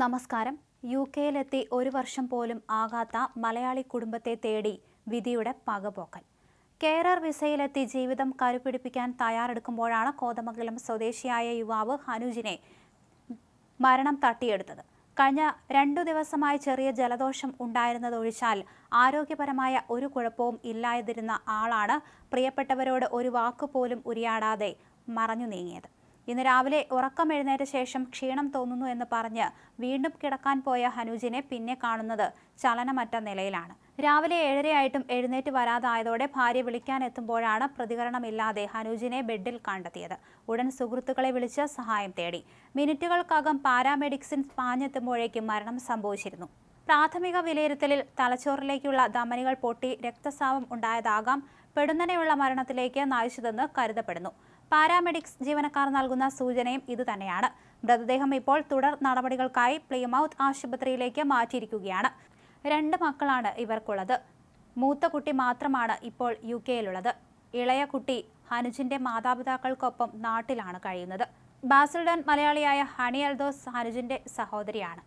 നമസ്കാരം. യു കെയിലെത്തി ഒരു വർഷം പോലും ആകാത്ത മലയാളി കുടുംബത്തെ തേടി വിധിയുടെ പകപോക്കൽ. കേരർ വിസയിലെത്തി ജീവിതം കരുപിടിപ്പിക്കാൻ തയ്യാറെടുക്കുമ്പോഴാണ് കോതമംഗലം സ്വദേശിയായ യുവാവ് ഹനുജിനെ മരണം തട്ടിയെടുത്തത്. കഴിഞ്ഞ രണ്ടു ദിവസമായി ചെറിയ ജലദോഷം ഉണ്ടായിരുന്നതൊഴിച്ചാൽ ആരോഗ്യപരമായ ഒരു കുഴപ്പവും ഇല്ലാതിരുന്ന ആളാണ് പ്രിയപ്പെട്ടവരോട് ഒരു വാക്കുപോലും ഉരിയാടാതെ മറഞ്ഞു നീങ്ങിയത്. ഇന്ന് രാവിലെ ഉറക്കം എഴുന്നേറ്റ ശേഷം ക്ഷീണം തോന്നുന്നു എന്ന് പറഞ്ഞ് വീണ്ടും കിടക്കാൻ പോയ ഹനുജിനെ പിന്നെ കാണുന്നത് ചലനമറ്റ നിലയിലാണ്. രാവിലെ ഏഴരയായിട്ടും എഴുന്നേറ്റ് വരാതായതോടെ ഭാര്യ വിളിക്കാൻ എത്തുമ്പോഴാണ് പ്രതികരണമില്ലാതെ ഹനുജിനെ ബെഡിൽ കണ്ടെത്തിയത്. ഉടൻ സുഹൃത്തുക്കളെ വിളിച്ച് സഹായം തേടി. മിനിറ്റുകൾക്കകം പാരാമെഡിക്സിൻ പാഞ്ഞെത്തുമ്പോഴേക്കും മരണം സംഭവിച്ചിരുന്നു. പ്രാഥമിക വിലയിരുത്തലിൽ തലച്ചോറിലേക്കുള്ള ധമനികൾ പൊട്ടി രക്തസ്രാവം ഉണ്ടായതാകാം. പെടുന്നനെയുള്ള മരണത്തിലേക്ക് നയിച്ചതെന്ന് കരുതപ്പെടുന്നു. പാരാമെഡിക്സ് ജീവനക്കാർ നൽകുന്ന സൂചനയും ഇതുതന്നെയാണ്. മൃതദേഹം ഇപ്പോൾ തുടർ നടപടികൾക്കായി പ്ലീമൌത്ത് ആശുപത്രിയിലേക്ക് മാറ്റിയിരിക്കുകയാണ്. രണ്ട് മക്കളാണ് ഇവർക്കുള്ളത്. മൂത്ത കുട്ടി മാത്രമാണ് ഇപ്പോൾ യു കെയിലുള്ളത്. ഇളയ കുട്ടി ഹനുജിന്റെ മാതാപിതാക്കൾക്കൊപ്പം നാട്ടിലാണ് കഴിയുന്നത്. ബാസിൽഡൻ മലയാളിയായ ഹണി അൽദോസ് ഹനുജിന്റെ സഹോദരിയാണ്.